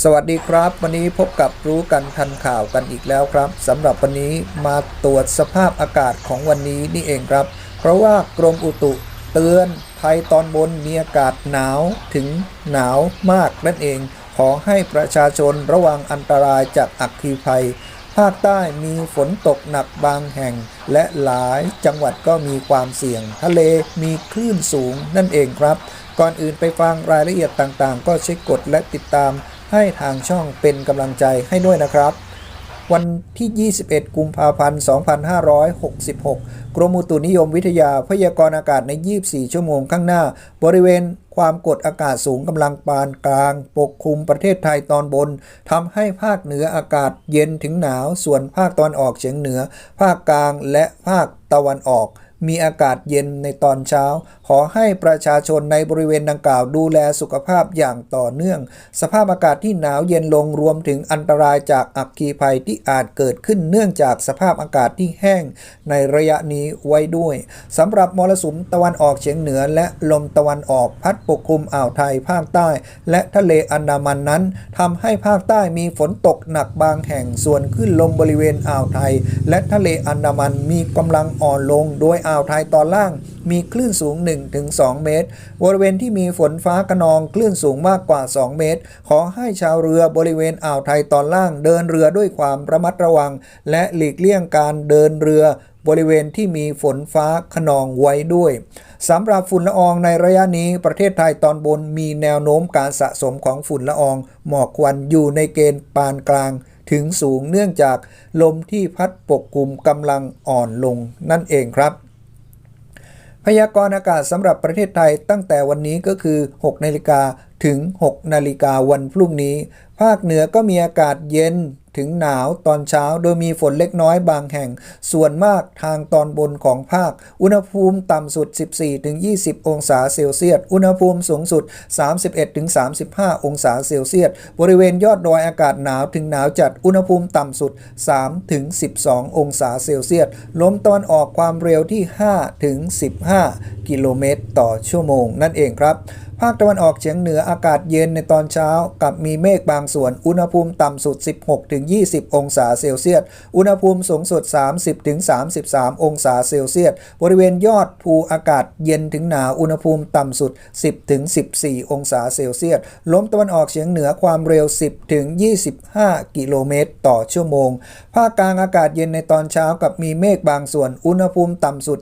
สวัสดีครับ วันนี้พบกับรู้กันทันข่าวกันอีกแล้วครับสำหรับวันนี้มาตรวจสภาพอากาศของวันนี้นี่เองครับ เพราะว่ากรมอุตุเตือนไทยตอนบนมีอากาศหนาวถึงหนาวมากนั่นเอง ขอให้ประชาชนระวังอันตรายจากอัคคีภัย ภาคใต้มีฝนตกหนักบางแห่ง และหลายจังหวัดก็มีความเสี่ยง ทะเลมีคลื่นสูงนั่นเองครับ ก่อนอื่นไปฟังรายละเอียดต่างๆ ก็เช็คกดและติดตาม ให้ทางช่องเป็นกำลังใจให้ด้วยนะครับ วันที่ 21 กุมภาพันธ์ 2566 กรมอุตุนิยมวิทยาพยากรณ์อากาศใน 24 ชั่วโมงข้างหน้า บริเวณความกดอากาศสูงกำลังปานกลาง ปกคลุมประเทศไทยตอนบนทำให้ภาคเหนืออากาศเย็นถึงหนาว ส่วนภาคตอนออกเฉียงเหนือ ภาคกลางและภาคตะวันออก มีอากาศเย็นในตอนเช้า ขอให้ประชาชนในบริเวณดังกล่าวดูแลสุขภาพอย่างต่อเนื่อง สภาพอากาศที่หนาวเย็นลงรวมถึงอันตรายจากอัคคีภัยที่อาจเกิดขึ้นเนื่องจากสภาพอากาศที่แห้งในระยะนี้ไว้ด้วยสำหรับมรสุมตะวันออกเฉียงเหนือ และลมตะวันออกพัดปกคลุมอ่าวไทยภาคใต้ และทะเลอันดามันนั้นทำให้ภาคใต้มีฝนตกหนักบางแห่งส่วนขึ้นลมบริเวณอ่าวไทย และทะเลอันดามันมีกำลังอ่อนลงโดยอาอ่าวไทยตอนล่าง มีคลื่นสูง 1-2 เมตร บริเวณที่มีฝนฟ้าขนองคลื่นสูงมากกว่า 2 เมตร ขอให้ชาวเรือบริเวณอ่าวไทยตอนล่าง เดินเรือด้วยความระมัดระวัง และหลีกเลี่ยงการเดินเรือบริเวณที่มีฝนฟ้าขนองไว้ด้วยสำหรับฝุ่นละอองในระยะนี้ประเทศไทยตอนบนมีแนวโน้มการสะสมของฝุ่นละออง หมอกควันอยู่ในเกณฑ์ปานกลาง ถึงสูงเนื่องจากลมที่พัดปกคลุมกำลังอ่อนลงนั่นเองครับ พยากรณ์อากาศสำหรับประเทศไทยตั้งแต่วันนี้ก็คือ 6 นาฬิกาถึง 6 นาฬิกาวันพรุ่งนี้ ภาคเหนือก็มีอากาศเย็น ถึงหนาวตอนเช้าโดยมีฝนเล็กน้อยบางแห่ง ส่วนมากทางตอนบนของภาค อุณหภูมิต่ำสุด 14-20 องศาเซลเซียส อุณหภูมิสูงสุด 31-35 องศาเซลเซียส บริเวณยอดดอยอากาศหนาวถึงหนาวจัด อุณหภูมิต่ำสุด 3-12 องศาเซลเซียส ลมตะวันออกความเร็วที่ 5-15 กิโลเมตรต่อชั่วโมงนั่นเองครับ ภาคตะวันออกเฉียงเหนืออากาศเย็นในตอนเช้า กับมีเมฆบางส่วน อุณหภูมิต่ำสุด 16-20 องศาเซลเซียส อุณหภูมิสูงสุด 30-33 องศาเซลเซียส บริเวณยอดภูอากาศเย็นถึงหนาว อุณหภูมิต่ำสุด 10-14 องศาเซลเซียส ลมตะวันออกเฉียงเหนือความเร็ว 10-25 กิโลเมตร ต่อชั่วโมง ภาคกลางอากาศเย็นในตอนเช้ากับมีเมฆบางส่วน อุณหภูมิต่ำสุด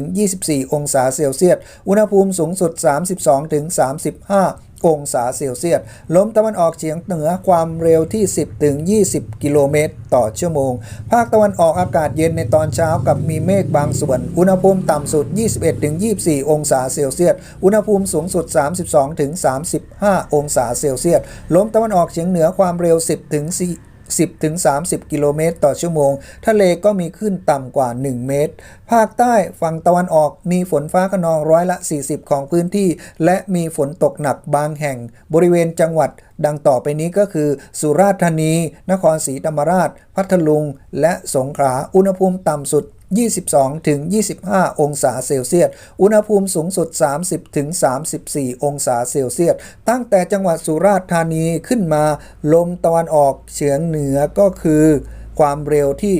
20-24 องศาเซลเซียส อุณหภูมิสูงสุด 32 35 องศาเซลเซียส ลมตะวันออกเฉียงเหนือความเร็วที่ 10 ถึง 20 กิโลเมตร ต่อชั่วโมง ภาคตะวันออกอากาศเย็นในตอนเช้ากับมีเมฆบางส่วน อุณหภูมิต่ำสุด 21 ถึง 24 องศาเซลเซียส อุณหภูมิสูงสุด 32 ถึง 35 องศาเซลเซียส ลมตะวันออกเฉียงเหนือความเร็ว 10 ถึง4 10ถึง30 กิโลเมตร ต่อชั่วโมง ทะเลก็มีขึ้นต่ำกว่า 1 เมตร ภาคใต้ฝั่งตะวันออกมีฝนฟ้าขนองร้อยละ 40 ของพื้นที่ และมีฝนตกหนักบางแห่ง บริเวณจังหวัดดังต่อไปนี้ก็คือ สุราษฎร์ธานี นครศรีธรรมราช พัทลุง และสงขลา อุณหภูมิต่ำสุด 22 ถึง 25 องศาเซลเซียส อุณหภูมิสูงสุด 30 ถึง 34 องศาเซลเซียส ตั้งแต่จังหวัดสุราษฎร์ธานีขึ้นมา ลมตะวันออกเฉียงเหนือก็คือ ความเร็วที่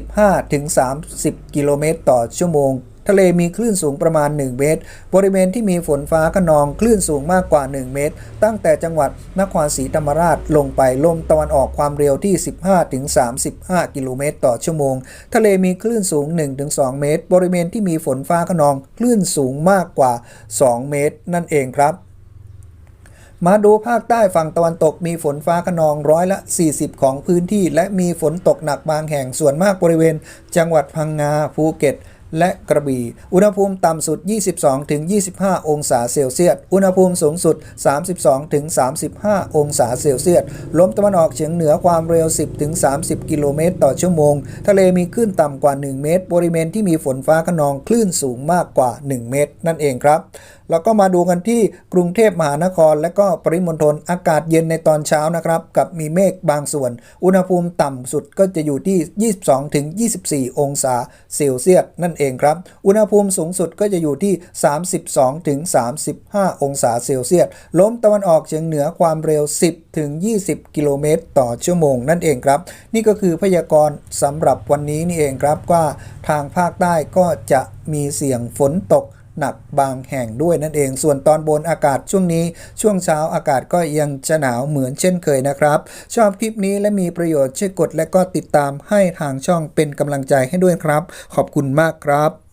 15 ถึง 30 กิโลเมตรต่อชั่วโมง ทะเลมีคลื่นสูงประมาณ 1 เมตร บริเวณที่มีฝนฟ้าขนองคลื่นสูงมากกว่า 1 เมตร ตั้งแต่จังหวัดนครศรีธรรมราชลงไปลมตะวันออกความเร็วที่ 15-35 กิโลเมตร ต่อชั่วโมง ทะเลมีคลื่นสูง 1-2 เมตร บริเวณที่มีฝนฟ้าขนองคลื่นสูงมากกว่า 2 เมตร นั่นเองครับมาดูภาคใต้ฝั่งตะวันตกมีฝนฟ้าขนองร้อยละ 40 ของพื้นที่ และมีฝนตกหนักบางแห่งส่วนมากบริเวณ จังหวัดพังงาภูเก็ต และกระบี่ อุณหภูมิต่ำสุด 22-25 องศาเซลเซียส อุณหภูมิสูงสุด 32-35 องศาเซลเซียส ลมตะวันออกเฉียงเหนือความเร็ว 10-30 กิโลเมตรต่อชั่วโมง ทะเลมีคลื่นต่ำกว่า 1 เมตร บริเวณที่มีฝนฟ้าขนองคลื่นสูงมากกว่า 1 เมตร นั่นเองครับแล้วก็มาดูกันที่กรุงเทพมหานคร และก็ปริมณฑลอากาศเย็นในตอนเช้านะครับ กับมีเมฆบางส่วน อุณหภูมิต่ำสุดก็จะอยู่ที่ 22-24 องศาเซลเซียสนั่นเองครับ อุณหภูมิสูงสุดก็จะอยู่ที่ 32ถึง35 องศาเซลเซียส ลมตะวันออกเฉียงเหนือความเร็ว 10ถึง20 กิโลเมตร ต่อชั่วโมงนั่นเองครับ นี่ก็คือพยากรณ์สำหรับวันนี้นี่เองครับว่าทางภาคใต้ก็จะมีเสี่ยงฝนตก หนักบางแห่งด้วยนั่นเอง ส่วนตอนบนอากาศช่วงนี้ ช่วงเช้าอากาศก็ยังจะหนาวเหมือนเช่นเคยนะครับ ชอบคลิปนี้และมีประโยชน์ช่วยกดและก็ติดตามให้ทางช่องเป็นกำลังใจให้ด้วยครับ ขอบคุณมากครับ